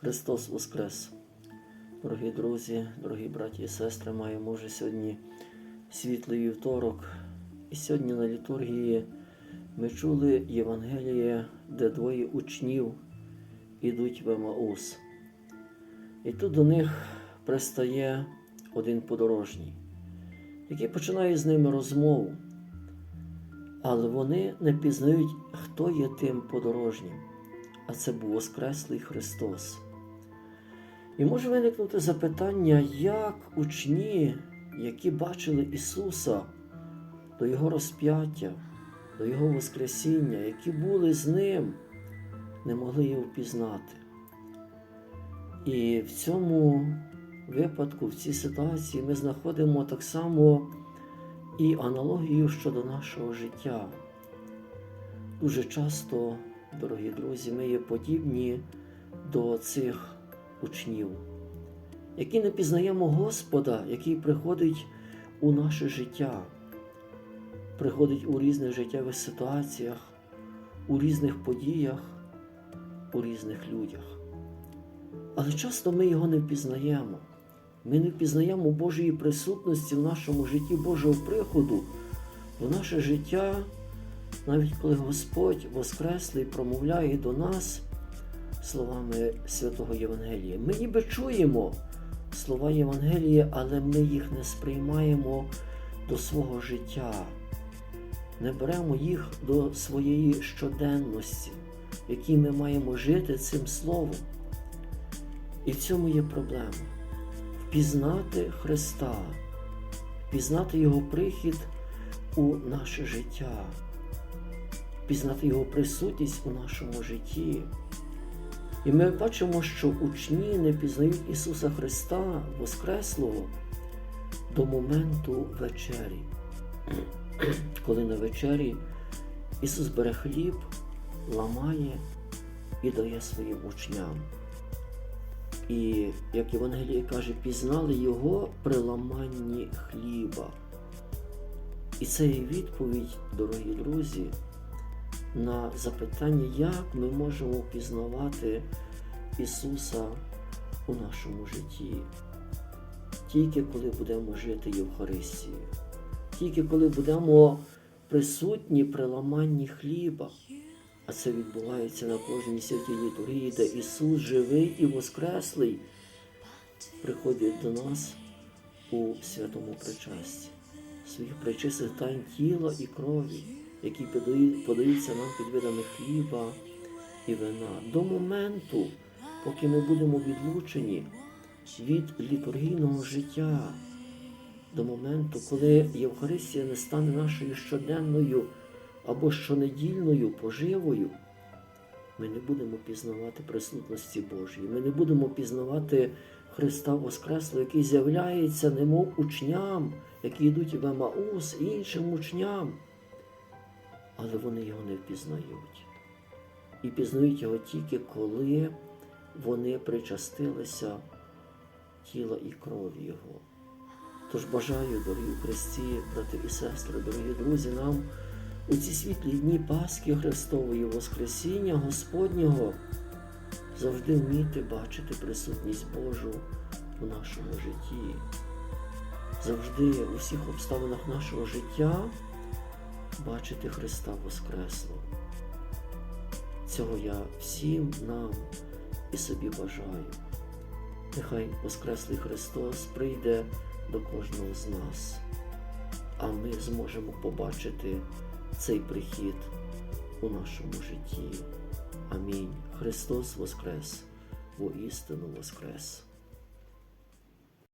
Христос Воскрес! Дорогі друзі, дорогі браті і сестри, маємо вже сьогодні світлий вівторок. І сьогодні на літургії ми чули Євангеліє, де двоє учнів ідуть в Емаус. І тут до них пристає один подорожній, який починає з ними розмову. Але вони не пізнають, хто є тим подорожнім, а це був Воскреслий Христос. І може виникнути запитання, як учні, які бачили Ісуса до Його розп'яття, до Його Воскресіння, які були з Ним, не могли його впізнати. І в цьому випадку, в цій ситуації, ми знаходимо так само і аналогію щодо нашого життя. Дуже часто, дорогі друзі, ми є подібні до цих учнів, які не пізнаємо Господа, який приходить у наше життя, приходить у різних життєвих ситуаціях, у різних подіях, у різних людях. Але часто ми його не впізнаємо. Ми не впізнаємо Божої присутності в нашому житті, Божого приходу, в наше життя, навіть коли Господь Воскреслий промовляє до нас словами Святого Євангелія. Ми ніби чуємо слова Євангелія, але ми їх не сприймаємо до свого життя, не беремо їх до своєї щоденності, в якій ми маємо жити цим словом. І в цьому є проблема впізнати Христа, впізнати Його прихід у наше життя, впізнати Його присутність у нашому житті. І ми бачимо, що учні не пізнають Ісуса Христа Воскреслого до моменту вечері. Коли на вечері Ісус бере хліб, ламає і дає своїм учням. І, як Євангеліє каже, пізнали його при ламанні хліба. І це є відповідь, дорогі друзі, на запитання, як ми можемо пізнавати Ісуса у нашому житті. Тільки коли будемо жити Євхаристією, тільки коли будемо присутні при ламанні хліба. А це відбувається на кожній святій літургії, де Ісус живий і воскреслий приходить до нас у святому причасті, своїх причистих тайн тіла і крові, які подаються нам під видами хліба і вина. До моменту, поки ми будемо відлучені від літургійного життя, до моменту, коли Євхаристія не стане нашою щоденною або щонедільною поживою, ми не будемо пізнавати присутності Божої. Ми не будемо пізнавати Христа Воскреслого, який з'являється, немов учням, які йдуть в Емаус іншим учням. Але вони його не впізнають. І пізнають його тільки коли вони причастилися тіла і крові Його. Тож бажаю, дорогі Христі, брати і сестри, дорогі друзі, нам у ці світлі дні Пасхи Христової Воскресіння Господнього завжди вміти бачити присутність Божу у нашому житті. Завжди у всіх обставинах нашого життя бачити Христа Воскреслого. Цього я всім нам і собі бажаю. Нехай Воскреслий Христос прийде до кожного з нас, а ми зможемо побачити цей прихід у нашому житті. Амінь. Христос Воскрес, воістину Воскрес.